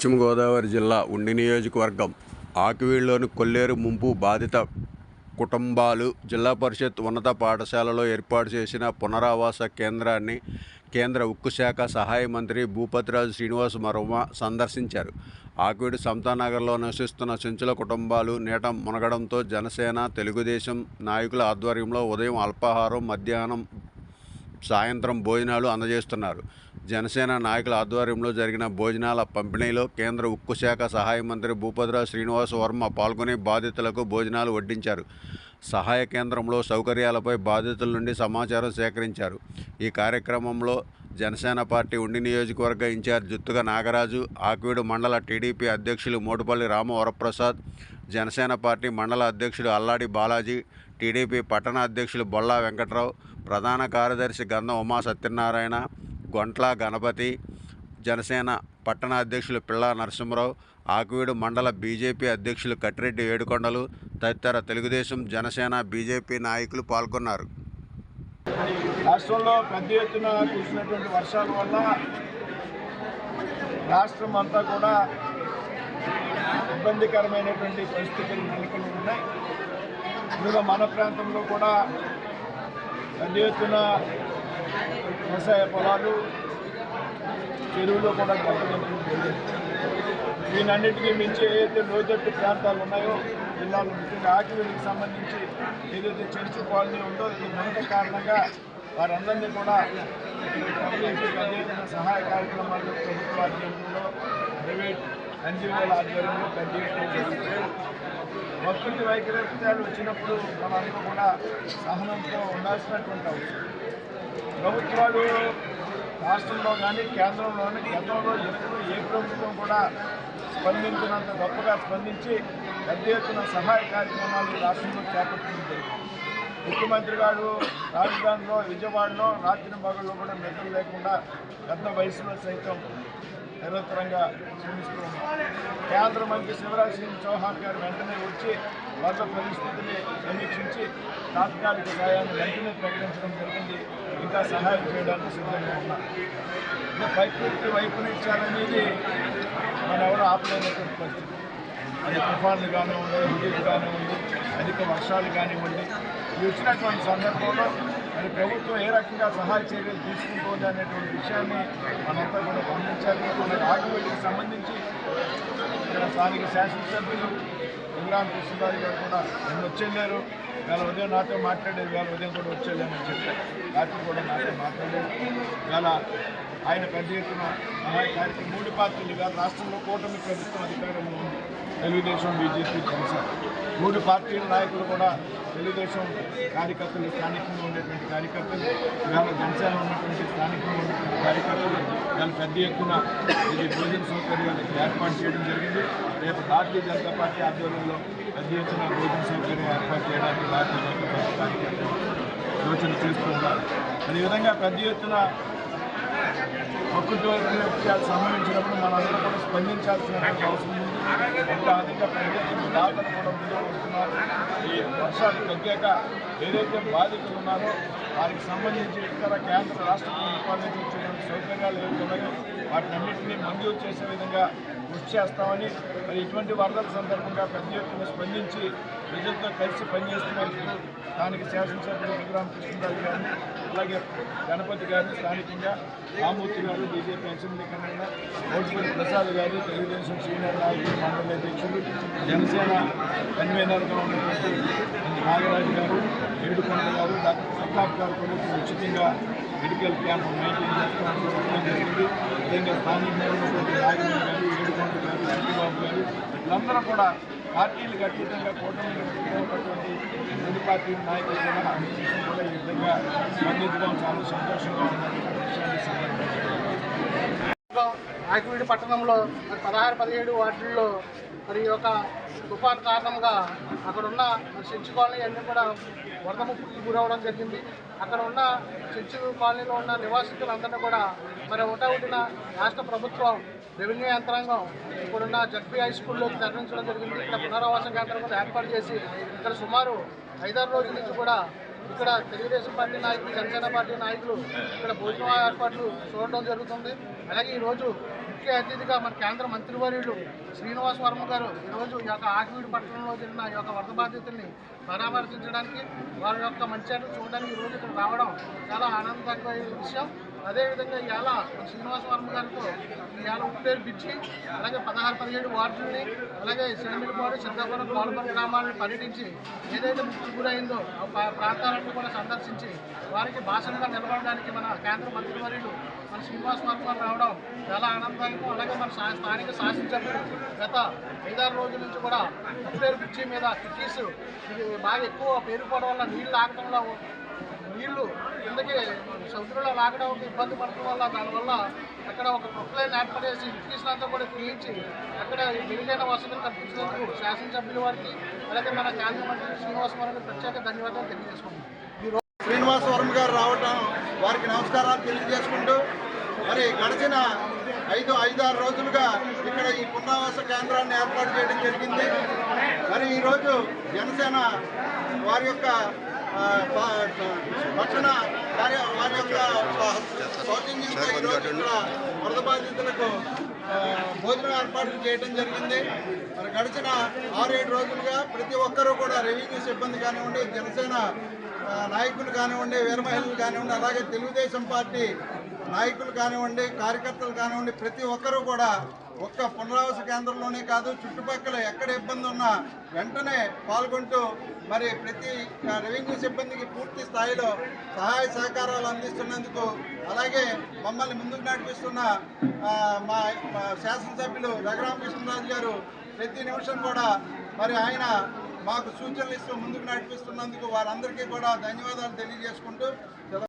పశ్చిమ గోదావరి జిల్లా ఉండి నియోజకవర్గం ఆకివీడులోని కొల్లేరు ముంపు బాధిత కుటుంబాలు జిల్లా పరిషత్ ఉన్నత పాఠశాలలో ఏర్పాటు చేసిన పునరావాస కేంద్రాన్ని కేంద్ర ఉక్కు శాఖ సహాయ మంత్రి భూపతిరాజు శ్రీనివాస్ మరమ సందర్శించారు. ఆకివీడు సంతానగర్లో నివసిస్తున్న చెంచుల కుటుంబాలు నీట మునగడంతో జనసేన తెలుగుదేశం నాయకుల ఆధ్వర్యంలో ఉదయం అల్పాహారం మధ్యాహ్నం సాయంత్రం భోజనాలు అందజేస్తున్నారు. జనసేన నాయకుల ఆధ్వర్యంలో జరిగిన భోజనాల పంపిణీలో కేంద్ర ఉక్కు శాఖ సహాయ మంత్రి భూపతిరావు శ్రీనివాస్ వర్మ పాల్గొని బాధితులకు భోజనాలు వడ్డించారు. సహాయ కేంద్రంలో సౌకర్యాలపై బాధితుల నుండి సమాచారం సేకరించారు. ఈ కార్యక్రమంలో జనసేన పార్టీ ఉండి నియోజకవర్గ ఇన్ఛార్జ్ జుత్తుగా నాగరాజు ఆకివీడు మండల టీడీపీ అధ్యక్షులు మోటుపల్లి రామవరప్రసాద్ జనసేన పార్టీ మండల అధ్యక్షుడు అల్లాడి బాలాజీ టీడీపీ పట్టణ అధ్యక్షులు బొల్లా వెంకట్రావు ప్రధాన కార్యదర్శి గంధం ఉమా సత్యనారాయణ గొంట్ల గణపతి జనసేన పట్టణ అధ్యక్షులు పిల్లా నరసింహరావు ఆకువీడు మండల బీజేపీ అధ్యక్షులు కట్టిరెడ్డి ఏడుకొండలు తదితర తెలుగుదేశం జనసేన బీజేపీ నాయకులు పాల్గొన్నారు. రాష్ట్రంలో పెద్ద ఎత్తున కురిసినటువంటి వర్షాల వల్ల రాష్ట్రం అంతా కూడా ఇబ్బందికరమైనటువంటి పరిస్థితులు నెలకొని ఉన్నాయి. ఇందులో మన ప్రాంతంలో కూడా పెద్ద ఎత్తున వ్యవసాయ పొలాలు చెరువులో కూడా దెబ్బతింటడం జరిగింది దీనన్నిటికీ మించి ఏదైతే లోతట్టు ప్రాంతాలు ఉన్నాయో జిల్లాలో ముఖ్యంగా ఆకివీడికి సంబంధించి ఏదైతే చెంచు కాలనీ ఉందో ఇది మునక కారణంగా వారందరినీ కూడా తరలించి సహాయ కార్యక్రమాలు ప్రభుత్వ ఆధ్వర్యంలో ప్రైవేట్ ఎన్జిఓల ఆధ్వర్యంలో పెద్ద ఎత్తున జరుగుతాయి. ప్రకృతి వచ్చినప్పుడు మనందరూ కూడా సహనంతో ఉండాల్సినటువంటి అవసరం. ప్రభుత్వాలు రాష్ట్రంలో కానీ కేంద్రంలో కానీ గతంలో ఎప్పుడు ఏ ప్రభుత్వం కూడా స్పందించినంత గొప్పగా స్పందించి పెద్ద ఎత్తున సహాయ కార్యక్రమాలు రాష్ట్రంలో చేపట్టింది ముఖ్యమంత్రి గారు రాజధానిలో విజయవాడలో రాత్రి భాగంలో కూడా నిద్ర లేకుండా పెద్ద వయసులో సైతం నిరంతరంగా శ్రమిస్తూ కేంద్ర మంత్రి శివరాజ్ సింగ్ చౌహాన్ గారు వెంటనే వచ్చి వరద పరిస్థితిని సమీక్షించి తాత్కాలిక సహాయాన్ని వెంటనే ప్రకటించడం జరిగింది. ఇంకా సహాయం చేయడానికి సిద్ధంగా ఉన్నారు. ఇంకా ప్రకృతి వైపరీత్యాలనేది మనం ఎవరు ఆపలేనటువంటి పరిస్థితి. అది తుఫాన్లు కానివ్వండి హుడీలు కానివ్వండి అధిక వర్షాలు కానివ్వండి. ఇవి వచ్చినటువంటి సందర్భంలో మరి ప్రభుత్వం ఏ రకంగా సహాయ చర్యలు తీసుకుంటుంది అనేటువంటి విషయాన్ని మనంతా కూడా గమనించాలి. మరి ఆగివెళ్ళికి సంబంధించి ఇక్కడ స్థానిక శాసనసభ్యులు ఇమ్రాన్ కృష్ణరాజు గారు కూడా నిన్న వచ్చేళ్ళారు. ఇవాళ ఉదయం నాతో మాట్లాడేది ఇవాళ ఉదయం కూడా వచ్చేళ్ళామని చెప్పారు. రాత్రి కూడా నాతో మాట్లాడారు. ఇవాళ ఆయన పెద్ద ఎత్తున సహాయ కార్యక్రమం మూడు పార్టీలు ఇవాళ రాష్ట్రంలో కూటమి ప్రభుత్వం అధికారంలో ఉంది. తెలుగుదేశం బీజేపీ జనసేన. మూడు పార్టీల నాయకులు కూడా తెలుగుదేశం కార్యకర్తలు స్థానికంగా ఉండేటువంటి కార్యకర్తలు ఇవాళ జనసేన ఉన్నటువంటి స్థానికంగా ఉన్నటువంటి కార్యకర్తలు ఇవాళ పెద్ద ఎత్తున ఇది భోజన సౌకర్యాలు ఏర్పాటు చేయడం జరిగింది. రేపు భారతీయ జనతా పార్టీ ఆధ్వర్యంలో పెద్ద ఎత్తున భోజన సౌకర్యం ఏర్పాటు చేయడానికి భారతీయ జనతా పార్టీ కార్యకర్తలు యోచన చేస్తున్నారు. అదేవిధంగా పెద్ద ఎత్తున ప్రకృతి సంబంధించినప్పుడు సంభవించినప్పుడు కూడా స్పందించాల్సిన అవసరం ఉంది. ఇంకా అధిక ప్రజలు దాతలు కూడా ముందుకు వస్తున్నారు ఈ వర్షాలు తగ్గాక ఏదైతే బాధితులు ఉన్నారో వారికి సంబంధించి ఇతర కేంద్ర రాష్ట్ర ప్రభుత్వాల నుంచి వచ్చేటువంటి సౌకర్యాలు ఏమి ఉన్నాయో వాటిని అన్నింటినీ మంజూరు చేసే విధంగా కృషి చేస్తామని మరి ఇటువంటి వరదల సందర్భంగా పెద్ద ఎత్తున స్పందించి ప్రజలతో కలిసి పనిచేస్తున్నందుకు దానికి శాసనసభ్యులు రఘురామ కృష్ణరాజు గారిని అలాగే గణపతి గారిని స్థానికంగా రామూర్తి గారు BJP assembly convener Otupalli Prasad గారు తెలుగుదేశం సీనియర్ నాయకులు మండలి అధ్యక్షులు జనసేన కన్వీనర్గా ఉన్నటువంటి నాగరాజు గారు ఏడుకొండ గారు డాక్టర్ ప్రతాప్ గారు కూడా ఉచితంగా మెడికల్ క్యాంప్ మెయింటైన్ చేస్తున్నట్టు జరిగింది స్థానికంగా ఉన్నటువంటి గారు ఏడుకొండ గారు గారు వీళ్ళందరూ కూడా పార్టీలు ఖచ్చితంగా కూటమిలో ఉన్నటువంటి రెండు పార్టీల నాయకులు కూడా కూడా ఈ విధంగా స్పందించడం చాలా సంతోషంగా ఉన్నటువంటి విషయాన్ని సందర్భంగా ఆకివీడి పట్టణంలో మరి పదహారు పదిహేడు వార్డుల్లో మరి యొక్క తుఫాన్ కారణంగా అక్కడ ఉన్న చర్చి కాలనీ అన్నీ కూడా వరద ముప్పుకి గురవడం జరిగింది. అక్కడ ఉన్న చర్చి కాలనీలో ఉన్న నివాసితులందరినీ కూడా మరి ఒకటొకటిన రాష్ట్ర ప్రభుత్వం రెవెన్యూ యంత్రాంగం ఇప్పుడున్న జడ్పీ హై స్కూల్లోకి తరలించడం జరిగింది. ఇక్కడ పునరావాస కేంద్రం కూడా ఏర్పాటు చేసి ఇక్కడ సుమారు ఐదారు రోజుల నుంచి కూడా ఇక్కడ తెలుగుదేశం పార్టీ నాయకులు జనసేన పార్టీ నాయకులు ఇక్కడ భోజనం ఏర్పాట్లు చూడడం జరుగుతుంది. అలాగే ఈరోజు ముఖ్య అతిథిగా మన కేంద్ర మంత్రివర్యులు శ్రీనివాస్ వర్మ గారు ఈరోజు ఈ యొక్క ఆకివీడు పట్టణంలో జరిగిన ఈ యొక్క వరద బాధితుల్ని పరామర్శించడానికి వారి యొక్క మంచి చూడడానికి ఈరోజు ఇక్కడ రావడం చాలా ఆనందకరమైన విషయం. అదేవిధంగా ఇవాళ శ్రీనివాస వర్మ గారితో ఇవాళ ఉప్పేరు పిచ్చి అలాగే పదహారు పదిహేడు వార్డులని అలాగే సిరిమిలిపాడు సిద్ధాపురం కోలపురం గ్రామాలను పర్యటించి ఏదైతే ముక్తి గురైందో ఆ ప్రాంతాలను కూడా సందర్శించి వారికి భాషణగా నిలబడడానికి మన కేంద్ర మంత్రివర్యులు మన శ్రీనివాస్ వర్మ గారు రావడం చాలా ఆనందదాయకం అలాగే మన శా- స్థానిక శాసనసభ్యులు గత ఐదారు రోజుల నుంచి కూడా ఉప్పేరు పిచ్చి మీద కిక్కీస్ ఇది బాగా ఎక్కువ పేరుకోవడం వల్ల నీళ్ళు ఆగటంలో నీళ్ళు కిందకి సముద్రంలో లాగడానికి ఇబ్బంది పడటం వల్ల దానివల్ల అక్కడ ఒక ప్రొక్లైన్ ఏర్పడేసి బ్రిటిష్లంతా కూడా తీయించి అక్కడ మెరుగైన వసతులు కల్పించినందుకు శాసనసభ్యుల వారికి అలాగే మన కేంద్ర మంత్రి శ్రీనివాస్ గారికి ప్రత్యేక ధన్యవాదాలు తెలియజేసుకుంటున్నాం. ఈ రోజు శ్రీనివాస వర్మ గారు రావటం వారికి నమస్కారాలు తెలియజేసుకుంటూ మరి గడిచిన ఐదు ఐదారు రోజులుగా ఇక్కడ ఈ పునరావాస కేంద్రాన్ని ఏర్పాటు చేయడం జరిగింది. మరి ఈరోజు జనసేన వారి యొక్క ఆ, వారి పట్టణ కార్య వారి యొక్క సౌజన్యంతో ఈరోజు ఇక్కడ వరద బాధితులకు భోజనం ఏర్పాట్లు చేయడం జరిగింది మరి గడిచిన ఆరేడు రోజులుగా ప్రతి ఒక్కరూ కూడా రెవెన్యూ సిబ్బంది కానివ్వండి జనసేన నాయకులు కానివ్వండి వీర మహిళలు కానివ్వండి అలాగే తెలుగుదేశం పార్టీ నాయకులు కానివ్వండి కార్యకర్తలు కానివ్వండి ప్రతి ఒక్కరూ కూడా ఒక్క పునరావాస కేంద్రంలోనే కాదు చుట్టుపక్కల ఎక్కడ ఇబ్బంది ఉన్నా వెంటనే పాల్గొంటూ మరి ప్రతి రెవెన్యూ సిబ్బందికి పూర్తి స్థాయిలో సహాయ సహకారాలు అందిస్తున్నందుకు అలాగే మమ్మల్ని ముందుకు నడిపిస్తున్న మా మా శాసనసభ్యులు రఘురామకృష్ణరాజు గారు ప్రతి నిమిషం కూడా మరి ఆయన మాకు సూచనలు ఇస్తూ ముందుకు నడిపిస్తున్నందుకు వారందరికీ కూడా ధన్యవాదాలు తెలియజేసుకుంటూ